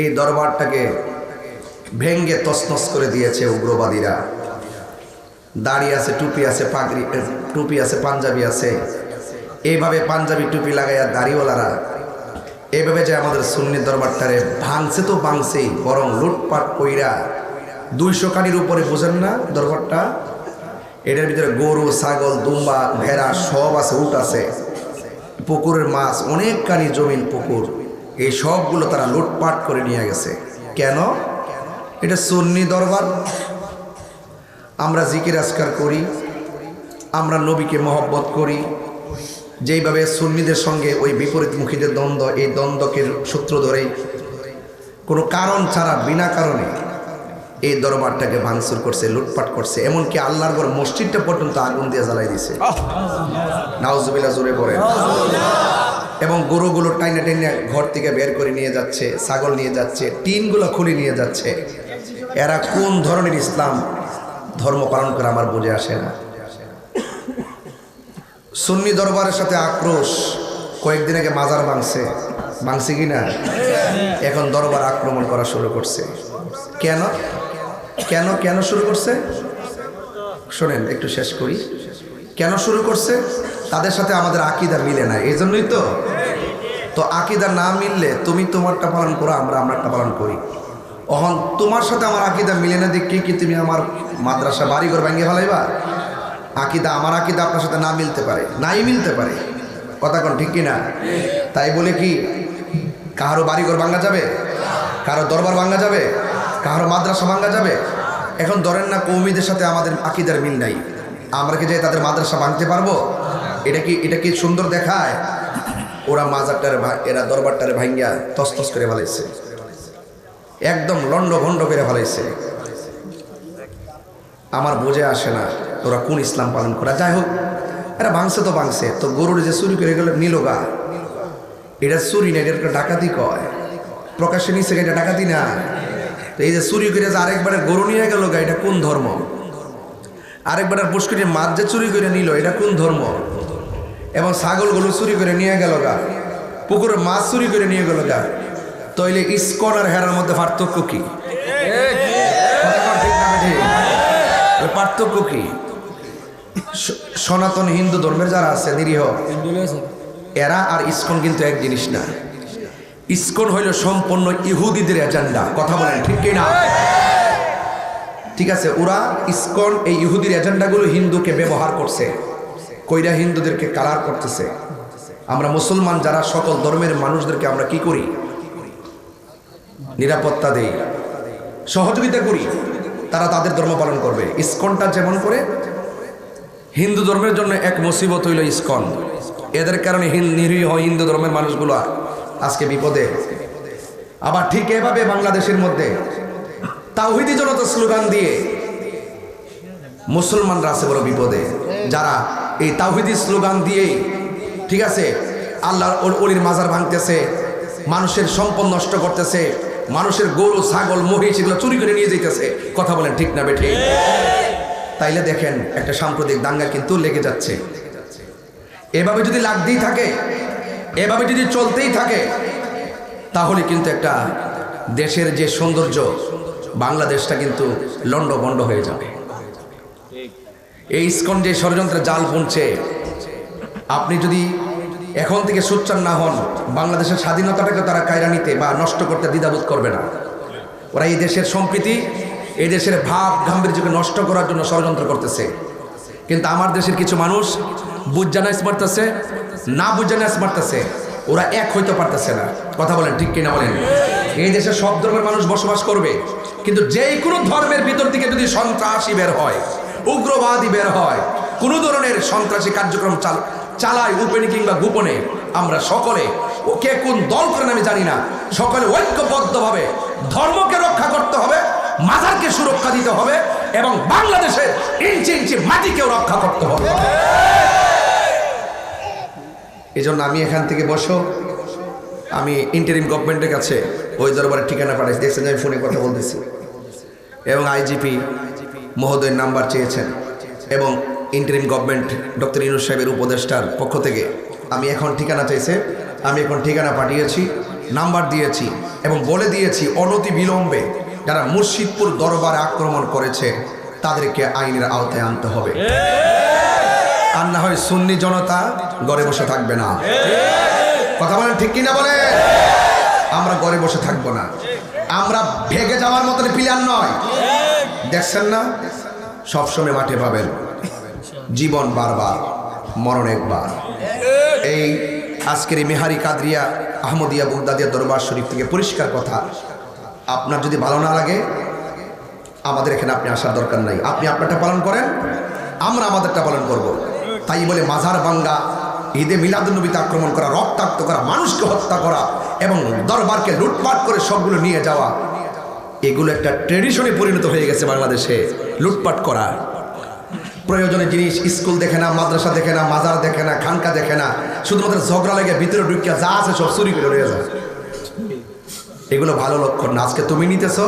এই দরবারটাকে ভেঙ্গে তসনস করে দিয়েছে উগ্রবাদীরা। দাড়ি আছে, টুপি আছে, পাগড়ি টুপি আছে, পাঞ্জাবি আছে। এইভাবে পাঞ্জাবি, টুপি লাগাইয়া দাড়িওয়ালারা এইভাবে যে আমাদের সুন্নি দরবারটারে ভাঙছে তো ভাঙছেই, বরং লুটপাট কইরা দুইশো কানির উপরে বোঝেন না দরবারটা? এটার ভিতরে গরু, ছাগল, দুম্বা, ভেড়া সব আছে, উট আছে। পুকুরের মাছ, অনেক কানি জমিন পুকুর। এই সবগুলো তারা লুটপাট করে নিয়ে গেছে। কেন? এটা সুন্নি দরবার। আমরা জিকির আজকার করি আমরা নবীকে মহব্বত করি। যেইভাবে সুন্নিদের সঙ্গে ওই বিপরীতমুখীদের দ্বন্দ্ব এই দ্বন্দ্বকে সূত্র ধরেই কোনো কারণ ছাড়া বিনা কারণে এই দরবারটাকে ভাঙচুর করছে লুটপাট করছে। এমনকি আল্লাহর ঘর মসজিদটা পর্যন্ত আগুন দিয়ে জ্বালাই দিছে। নাউজুবিল্লা জোরে পড়ে এবং গরুগুলো টাইনে টাইনে ঘর থেকে বের করে নিয়ে যাচ্ছে, ছাগল নিয়ে যাচ্ছে, টিনগুলো খুলে নিয়ে যাচ্ছে। এরা কোন ধরনের ইসলাম? ধর্ম পালন করে আমার বুঝে আসে না। সুন্নি দরবারের সাথে আক্রোশ। কয়েকদিন আগে মাজার মাংসে কি না? এখন দরবার আক্রমণ করা শুরু করছে। কেন? কেন কেন শুরু করছে? শোনেন, একটু শেষ করি। কেন শুরু করছে? তাদের সাথে আমাদের আকিদা মিলে না। এই জন্যই তো তো আকিদা না মিললে তুমি তোমারটা পালন করো, আমরা আমারটা পালন করি। অহন তোমার সাথে আমার আকিদা মিলে না, দেখি কি তুমি আমার মাদ্রাসা বাড়ি বাড়িঘর ভেঙে ফেলাইবা? আকিদা, আমার আকিদা আপনার সাথে না মিলতে পারে, নাই মিলতে পারে। কথা কোন ঠিক কি না তাই বলে কি, কারও বাড়িঘর ভাঙা যাবে, কারও দরবার ভাঙা যাবে, কারও মাদ্রাসা ভাঙা যাবে। এখন ধরেন না কৌমিদের সাথে আমাদের আকিদার মিল নাই, আমরা কি যাই তাদের মাদ্রাসা ভাঙতে পারব? এটা কি এটা কি সুন্দর দেখায়? ওরা মাজারটারে এরা দরবারটারে ভাঙ্গিয়া তসতস করে ফেলাইছে। একদম লন্ড ভন্ড করে ফেলাইছে। আমার বোঝে আসে না তোরা কোন ইসলাম পালন করা। যাই হোক, এরা ভাঙছে তো ভাঙছে। তো গরুর যে চুরি করে গেল নিলোগা এটা চুরি না, এটা ডাকাতি কয়। প্রকাশ্যে নিচে এটা ডাকাতি না। তো এই যে চুরি করে যে আরেকবারে গরু নিয়ে গেল গা, এটা কোন ধর্ম? আরেকবার পুষ্করি মাছ যে চুরি করে নিল, এটা কোন ধর্ম? এবং ছাগলগুলো চুরি করে নিয়ে গেল গা। পুকুরে মাছ চুরি করে নিয়ে গেল গা। তইলে ইস্কন আর হেরার মধ্যে পার্থক্য কি? পার্থক্য কি? সনাতন হিন্দু ধর্মের যারা আছে, নিরীহ, এরা আর ইস্কন কিন্তু এক জিনিস না। ইস্কন হইল সম্পূর্ণ ইহুদিদের এজেন্ডা। কথা বলেন, ঠিক না ঠিক আছে, ওরা ইস্কন এই ইহুদির এজেন্ডাগুলো হিন্দুকে ব্যবহার করছে। কইরা হিন্দুদেরকে কালার করতেছে। আমরা মুসলমান যারা, সকল ধর্মের মানুষদেরকে আমরা কি করি? নিরাপত্তা দেই। সহযোগিতা করি। তারা তাদের ধর্ম পালন করবে। ইস্কনটা যেমন করে, হিন্দু ধর্মের জন্য এক মুসিবত হইল ইস্কন। এদের কারণে নিরীহ হিন্দু ধর্মের মানুষগুলো আজকে বিপদে। আবার ঠিক এভাবে বাংলাদেশের মধ্যে তাওহিদি জনতা স্লোগান দিয়ে মুসলমানরা আছে বড় বিপদে। যারা এই তাওহিদি স্লোগান দিয়েই, ঠিক আছে, আল্লাহর অলির মাজার ভাঙতেছে, মানুষের সম্পদ নষ্ট করতেছে, মানুষের গরু, ছাগল, মহিষ এগুলো চুরি করে নিয়ে যেতেছে কথা বলেন ঠিক না বেঠে? তাইলে দেখেন, একটা সাম্প্রতিক দাঙ্গা কিন্তু লেগে যাচ্ছে। এভাবে যদি লাগতেই থাকে, এভাবে যদি চলতেই থাকে, তাহলে কিন্তু একটা দেশের যে সৌন্দর্য, বাংলাদেশটা কিন্তু লণ্ডভণ্ড হয়ে যাবে। এই ইস্কন যে ষড়যন্ত্রে জাল বুনছে আপনি যদি এখন থেকে সোচ্চার না হন, বাংলাদেশের স্বাধীনতাটাকে তারা কায়রা নিতে বা নষ্ট করতে দ্বিধাবোধ করবে না। ওরা এই দেশের সম্প্রীতি, এই দেশের ভাব গাম্ভীর্যকে নষ্ট করার জন্য ষড়যন্ত্র করতেছে। কিন্তু আমার দেশের কিছু মানুষ বুঝজানাইস মারতেছে না বুঝজানাইস মারতেছে ওরা এক হইতে পারতেছে না। কথা বলেন, ঠিক কিনা বলেন? এই দেশে সব ধর্মের মানুষ বসবাস করবে, কিন্তু যেই কোনো ধর্মের ভিতর থেকে যদি সন্ত্রাসী বের হয় উগ্রবাদী বের হয়। কোনো ধরনের সন্ত্রাসী কার্যক্রম চাল চালায় উপেনে কিংবা গোপনে। আমরা সকলে, ও কে কোন দল করেন আমি জানি না। সকলে ঐক্যবদ্ধভাবে ধর্মকে রক্ষা করতে হবে, মাজারকে সুরক্ষা দিতে হবে এবং বাংলাদেশের ইঞ্চি ইঞ্চি মাটিকেও রক্ষা করতে হবে। এই জন্য আমি এখান থেকে বসো। আমি ইন্টারিম গভর্নমেন্টের কাছে ওই দরবারের ঠিকানা পাঠাইছি। দেখছেন আমি ফোনে কথা বলতেছি। এবং আইজিপি মহোদয়ের নাম্বার চেয়েছেন এবং ইন্টারিম গভর্নমেন্ট ডক্টর ইনুস সাহেবের উপদেষ্টার পক্ষ থেকে আমি এখন ঠিকানা চাইছে, আমি এখন ঠিকানা পাঠিয়েছি, নাম্বার দিয়েছি এবং বলে দিয়েছি অনতি বিলম্বে যারা মুর্শিদপুর দরবারে আক্রমণ করেছে, তাদেরকে আইনের আওতায় আনতে হবে। আর না হয় সুন্নি জনতা ঘরে বসে থাকবে না। কথা বলেন ঠিক কিনা বলে আমরা ঘরে বসে থাকব না। আমরা ভেগে যাওয়ার মতন প্লেয়ার নয়। দেখছেন না? সবসময় মাঠে পাবেন। জীবন বারবার, মরণ একবার। এই আজকের এই মেহারি কাদরিয়া, আহমদিয়া বুগদাদিয়া দরবার শরীফ থেকে পরিষ্কার কথা, আপনার যদি ভালো না লাগে, আমাদের এখানে আপনি আসার দরকার নাই। আপনি আপনারটা পালন করেন, আমরা আমাদেরটা পালন করব। তাই বলে মাজার বাঙ্গা, ঈদে মিলাদুলনবীতে আক্রমণ করা, রক্তাক্ত করা, মানুষকে হত্যা করা এবং দরবারকে লুটপাট করে সবগুলো নিয়ে যাওয়া এগুলো একটা ট্রেডিশনে পরিণত হয়ে গেছে বাংলাদেশে। লুটপাট করা। প্রয়োজনীয় জিনিস স্কুল দেখে না, মাদ্রাসা দেখে না, মাজার দেখে না, খানকা দেখে না, শুধুমাত্র ঝগড়া লেগে ভিতরে ঢুকিয়া যা আছে সব চুরি করে রয়ে যায়। এগুলো ভালো লক্ষণ না। আজকে তুমি নিতেছ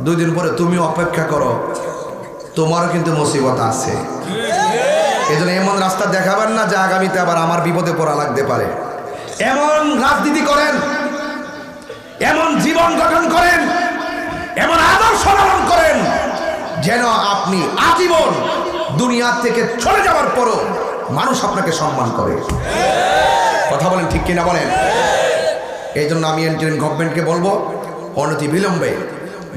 দুই দিন পরে তুমি অপেক্ষা করো। তোমারও কিন্তু মুসিবত আছে। এই জন্য এমন রাস্তা দেখাবেন না যে আগামীতে আবার আমার বিপদে পড়া লাগতে পারে। এমন রাজনীতি করেন, এমন জীবন গঠন করেন এমন আদর্শ পালন করেন যেন আপনি আজীবন দুনিয়া থেকে চলে যাওয়ার পরও মানুষ আপনাকে সম্মান করে। কথা বলেন ঠিক কিনা বলেন? এই জন্য আমি ইন্টারিম গভর্নমেন্টকে বলব, অনতি বিলম্বে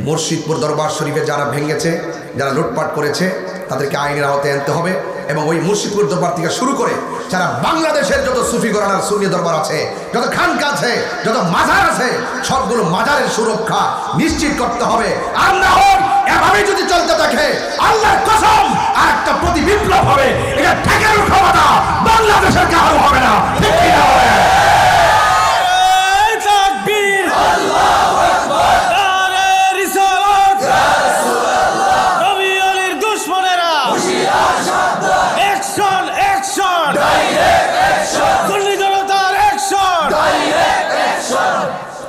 মুর্শিদপুর দরবার শরীফে যারা ভেঙেছে, যারা লুটপাট করেছে, তাদেরকে আইনের আওতায় আনতে হবে এবং ওই মুর্শিদপুর দরবার থেকে শুরু করে যারা বাংলাদেশের যত সুফি গরানার সুন্নি দরবার আছে, যত খানকা আছে, যত মাজার আছে, সবগুলো মাজারের সুরক্ষা নিশ্চিত করতে হবে। আর না হোক এভাবে যদি চলতে থাকে আল্লাহর কসম আর একটা প্রতি বিপ্লব হবে। এটা ঠেকানোর ক্ষমতা বাংলাদেশের কারও হবে না। ঠিক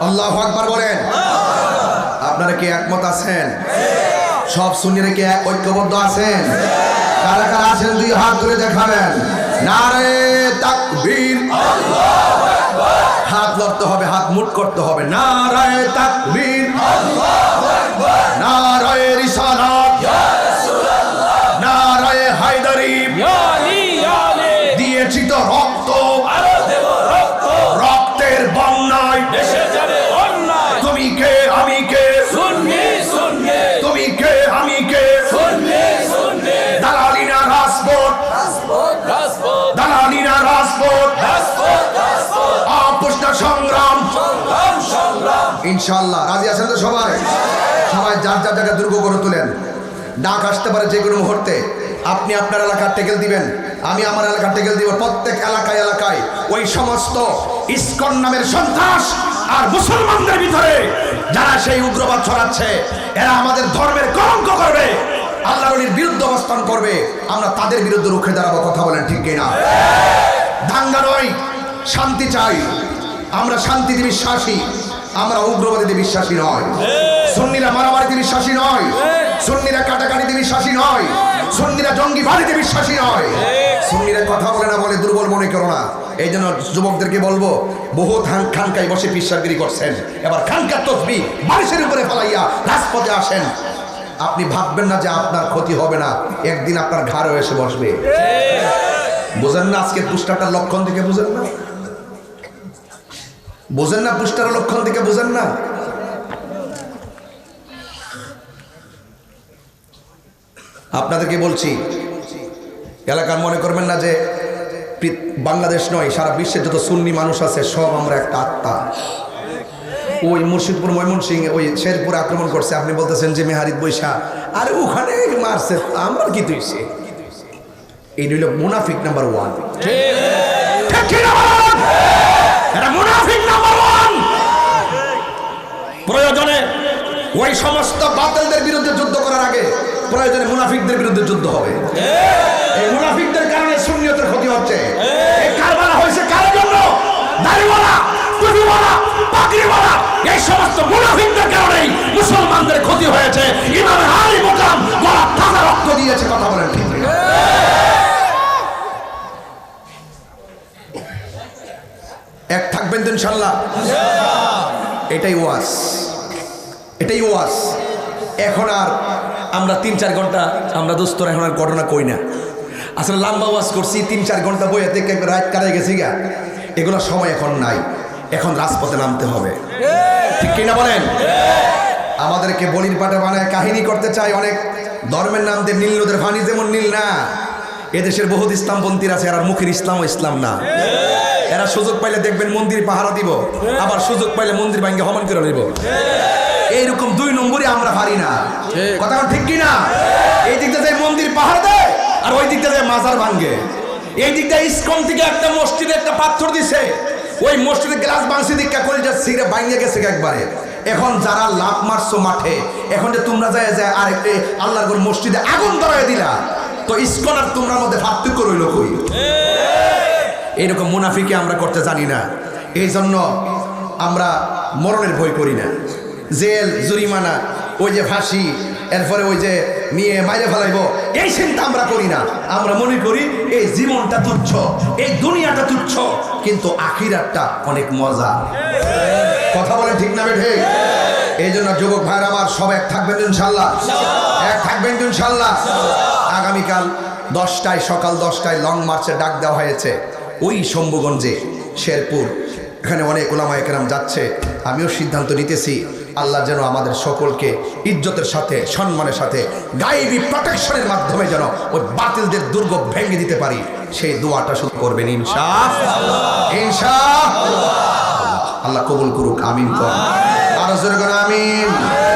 আল্লাহ আকবার বলেন। আপনারা কি একমত আছেন? সব কি এক ঐক্যবদ্ধ আছেন? কারা কারা আছেন দুই হাত ধরে দেখাবেন। নারে তাকবীর। হাত লড়তে হবে, হাত মুট করতে হবে। নারায় তাকবীর। নারায় সংগ্রাম। ইনশাল্লাহ রাজি আছেন তো সবাই? সবাই যার যার জায়গায় দুর্গ করে তোলেন। ডাক আসতে পারে যে কোনো মুহূর্তে। আপনি আপনার এলাকার টেকেল দিবেন। আমি আমার এলাকার টেকেল দিব। প্রত্যেক এলাকায় এলাকায় ওই সমস্ত ইস্কন নামের সন্ত্রাস আর মুসলমানদের ভিতরে যারা সেই উগ্রবাদ ছড়াচ্ছে, এরা আমাদের ধর্মের কলঙ্ক করবে। আল্লাহর বিরুদ্ধে অবস্থান করবে। আমরা তাদের বিরুদ্ধে রুখে দাঁড়াবো। কথা বলেন ঠিক কিনা? দাঙ্গা নয়, শান্তি চাই। আমরা শান্তিতে বিশ্বাসী আমরা উগ্রবাদীতে বিশ্বাসী নয়। সুন্নিরা মারামারিতে বিশ্বাসী নয়। সুন্নিরা কাটাকাটিতে বিশ্বাসী নয়। সুন্নিরা জঙ্গিবাদীতে বিশ্বাসী নয়। সুন্নিরা কথা বলে না বলে দুর্বল মনে করো না। এই জন্য যুবকদেরকে বলব বহু খান খানকায় বসে পিসাগিরি করছেন। এবার খানকার তসবি বারিশের উপরে ফেলাইয়া রাজপথে আসেন। আপনি ভাববেন না যে আপনার ক্ষতি হবে না। একদিন আপনার ঘাড়ও এসে বসবে। বোঝেন না আজকে পুষ্টারটার লক্ষণ থেকে বুঝেন না? বোঝেন না পুষ্টার লক্ষণ থেকে বুঝেন না। আপনাদেরকে বলছি এলাকার মনে করবেন না যে বাংলাদেশ নয় সারা বিশ্বের যত সুন্নি মানুষ আছে সব আমরা একটা আত্মা। ওই মুর্শিদপুর ময়মনসিং ওই শেরপুরে আক্রমণ করছে আপনি বলতেছেন যে মেহারিত বৈশা। আর ওখানে মারছে আমার কি তুইছে এই হইল মুনাফিক নাম্বার ওয়ান। ঠিক। প্রয়োজনে ওই সমস্ত বাতিলদের বিরুদ্ধে যুদ্ধ করার আগে প্রয়োজনে মুনাফিকদের বিরুদ্ধে যুদ্ধ হবে। এই মুনাফিকদের কারণে সুন্নিয়তের ক্ষতি হচ্ছে। এই কারবালা হয়েছে কার জন্য? দাড়িওয়ালা টুপিওয়ালা পাগড়িওয়ালা এই সমস্ত মুনাফিকদের কারণেই মুসলমানদের ক্ষতি হয়েছে। ইমামে আলী মোকাম গলা তাজা রক্ত দিয়েছে কথা বলেন ঠিক না? এক থাকবেন তো ইনশাল্লাহ এটাই ওয়াজ। এটাই ওয়াজ। এখন আর আমরা তিন চার ঘণ্টা, আমরা দোস্তরা এখন আর ঘটনা কই না। আসলে লম্বা ওয়াজ করছি, তিন চার ঘণ্টা বইয়ে থেকে রাত কাটাই গেছি গা। এগুলো সময় এখন নাই। এখন রাজপথে নামতে হবে। ঠিক কিনা বলেন? আমাদেরকে বলির পাটা বানায় কাহিনী করতে চাই অনেক। ধর্মের নাম দিয়ে নীল নদের ফানি যেমন নীল না, এদেশের বহুত ইসলামপন্থীর আছে আর মুখের ইসলাম ইসলাম না। এরা সুযোগ পাইলে দেখবেন মন্দির পাহারা দিব, আবার সুযোগ পাইলে মন্দির ভাঙ্গে হমান করে নিব। এইরকম দুই নম্বরে আমরা পারি না। কথা ঠিক কিনা? এই দিকটা যায় মন্দির পাহাড় দেয় আর ওই দিকটা যায় মাজার ভাঙ্গে। এই দিকটা ইস্কন থেকে একটা মসজিদে একটা পাথর দিছে। ওই মসজিদে গ্লাস বাংসি দিকা করে যা সিরে ভাঙ্গে গেছে একবারে। এখন যারা লাভ মারছো মাঠে এখন যে তোমরা যায় যায় আর একটি আল্লাহর মসজিদে আগুন ধরায় দিলা তো ইসকন আর তোমরা মধ্যে পার্থক্য রইল কই? এইরকম মুনাফিকে আমরা করতে জানি না। এই জন্য আমরা মরণের ভয় করি না। জেল, জরিমানা, ওই যে ফাঁসি, এরপরে ওই যে নিয়ে মাইরে ফেলাইব, এই চিন্তা আমরা করি না। আমরা মনে করি এই জীবনটা তুচ্ছ, এই দুনিয়াটা তুচ্ছ, কিন্তু আখিরাতটা অনেক মজা। কথা বলেন ঠিক না বেঠে? এই জন্য যুবক ভাইয়ের আমার সব এক থাকবেন ইনশাল্লাহ? এক থাকবেন ইনশাল্লাহ? আগামীকাল দশটায়, সকাল দশটায় লং মার্চে ডাক দেওয়া হয়েছে। ওই শম্ভুগঞ্জে শেরপুর। এখানে অনেক ওলামা একরাম যাচ্ছে। আমিও সিদ্ধান্ত নিতেছি। আল্লাহ যেন আমাদের সকলকে ইজ্জতের সাথে, সম্মানের সাথে গাইবি প্রোটেকশনের মাধ্যমে যেন ওই বাতিলদের দুর্গ ভেঙে দিতে পারি। সেই দোয়াটা শুধু করবেন ইনশা ইনশা আল্লাহ কবুল করুক, আমিন কর। আরও জোরে আমিন।